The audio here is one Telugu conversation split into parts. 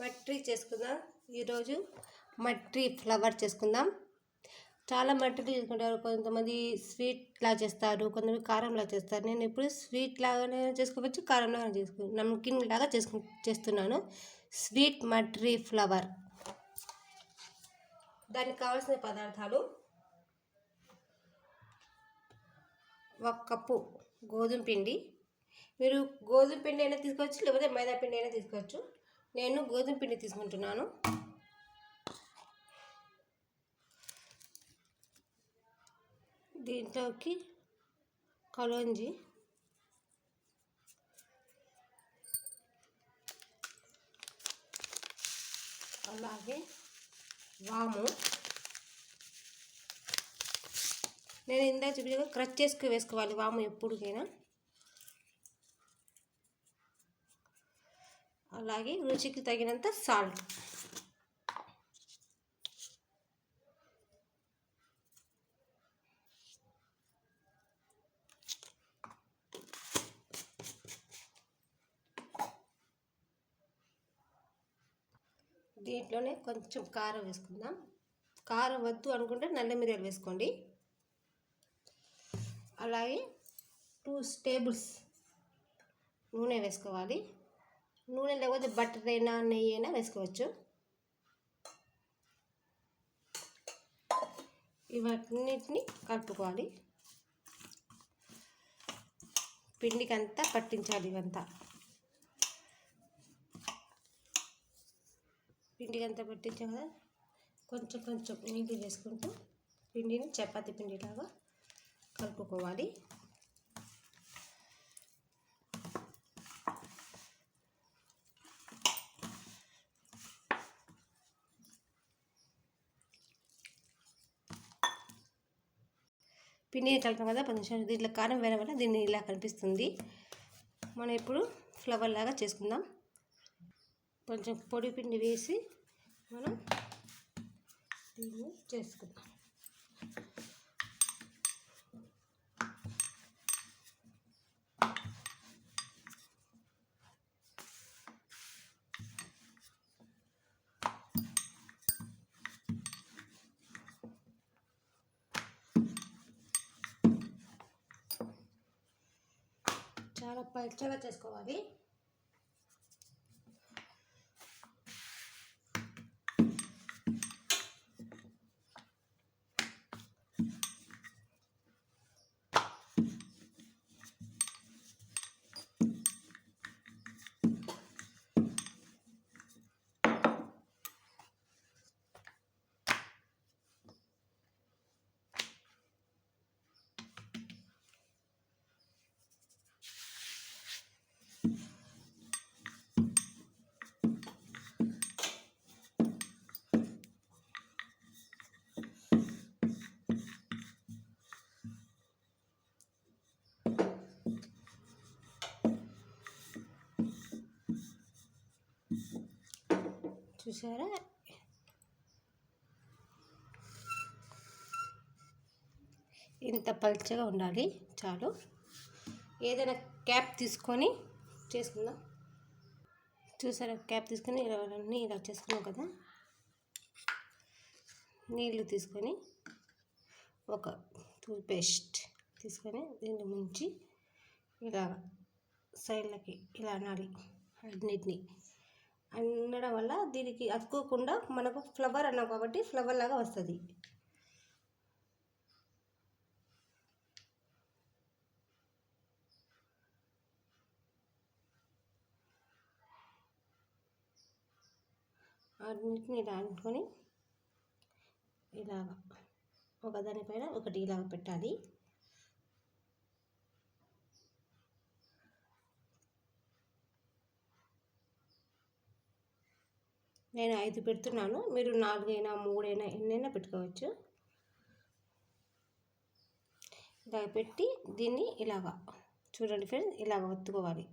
మట్రీ చేసుకుందాం. ఈరోజు మట్రీ ఫ్లవర్ చేసుకుందాం. చాలా మట్టిలు చేసుకుంటారు. కొంతమంది స్వీట్ లా చేస్తారు కొంతమంది కారంలా చేస్తారు. నేను ఇప్పుడు స్వీట్ లాగానే చేసుకోవచ్చు కారం లాగా చేసుకో నమ్కిన్ లాగా చేసుకు చేస్తున్నాను. Sweet mathri flower. దానికి కావాల్సిన పదార్థాలు ఒక కప్పు గోధుమ పిండి. మీరు గోధుమ పిండి అయినా తీసుకోవచ్చు లేకపోతే మైదా పిండి అయినా తీసుకోవచ్చు. నేను గోధుమ పిండి తీసుకుంటున్నాను. దీంట్లోకి కలోంజి అలాగే వాము. నేను ఇందాక చూపించగా క్రచ్ చేసుకు వేసుకోవాలి వాము ఎప్పుడుకైనా. అలాగే రుచికి తగినంత సాల్ట్ దీంట్లోనే కొంచెం కారం వేసుకుందాం. కారం వద్దు అనుకుంటే నల్ల మిరియాలు వేసుకోండి. అలాగే టూ టేబుల్స్ నూనె వేసుకోవాలి. నూనె లేకపోతే బటర్ అయినా నెయ్యి అయినా వేసుకోవచ్చు. ఇవన్నిటిని కలుపుకోవాలి. పిండికి అంతా పట్టించాలి ఇవంతా. పిండికి అంతా పట్టించాం కదా? కొంచెం కొంచెం నీళ్ళు వేసుకుంటూ పిండిని చపాతీ పిండిలాగా కలుపుకోవాలి. పిండిని కలపం కదా పది నిమిషాలు దీంట్లో కారం వేయడం వల్ల దీన్ని ఇలా కనిపిస్తుంది. మనం ఇప్పుడు ఫ్లవర్ లాగా చేసుకుందాం. కొంచెం పొడి పిండి వేసి మనం దీన్ని చేసుకుందాం. చాలా పచ్చగా చేసుకోవాలి. చూసారా? ఇంత పల్చగా ఉండాలి చాలు. ఏదైనా క్యాప్ తీసుకొని చేసుకుందాం. చూసారా క్యాప్ తీసుకొని ఇలా అన్నీ ఇలా చేసుకున్నాం కదా? నీళ్ళు తీసుకొని ఒక టూత్పేస్ట్ తీసుకొని దీన్ని ముంచి ఇలా సైడ్లకి ఇలా అనాలి అన్నిటినీ. అనడం వల్ల దీనికి అతుకోకుండా మనకు ఫ్లవర్ అన్నాం కాబట్టి ఫ్లవర్ లాగా వస్తుంది. అన్నిటిని ఇలా అనుకొని ఇలాగ ఒకదానిపైన ఒకటి ఇలాగ పెట్టాలి. నేను ఐదు పెడుతున్నాను. మీరు నాలుగైనా మూడైనా ఎన్నైనా పెట్టుకోవచ్చు. ఇలా పెట్టి దీన్ని ఇలాగ చూడండి ఫ్రెండ్స్ ఇలాగ ఒత్తుకోవాలి.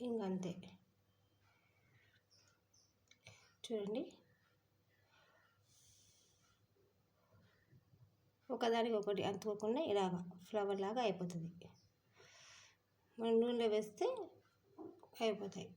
ఇంకంతే. చూడండి. ఒకదానికి ఒకటి అంతుకోకుండా ఇలాగ ఫ్లవర్ లాగా అయిపోతుంది. మన నూనెలో వేస్తే అయిపోతాయి.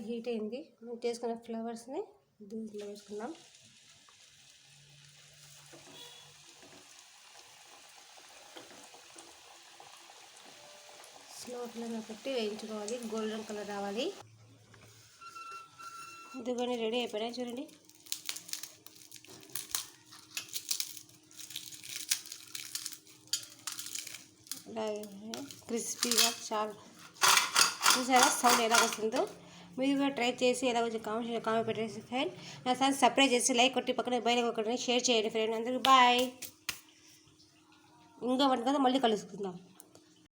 బాగా హీట్ అయింది. మనం చేసుకున్న ఫ్లవర్స్ని దీంట్లో వేసుకున్నాం స్లో ఫ్లేమ్లో పెట్టి వేయించుకోవాలి. గోల్డెన్ కలర్ రావాలి. ఇదిగోని రెడీ అయిపోయినాయి చూడండి. క్రిస్పీగా చాలా చూసారా? సౌండ్ ఎలా వస్తుందో? మీరు కూడా ట్రై చేసి ఎలా కొంచెం కామెంట్ కామెంట్ పెట్టేసి ఫ్రెండ్ నా సార్ సబ్స్క్రైబ్ చేసి లైక్ కొట్టి పక్కన బయట ఒకటి షేర్ చేయండి ఫ్రెండ్ అందరికీ బాయ్ ఇంకా వంట కదా మళ్ళీ కలుసుకుందాం.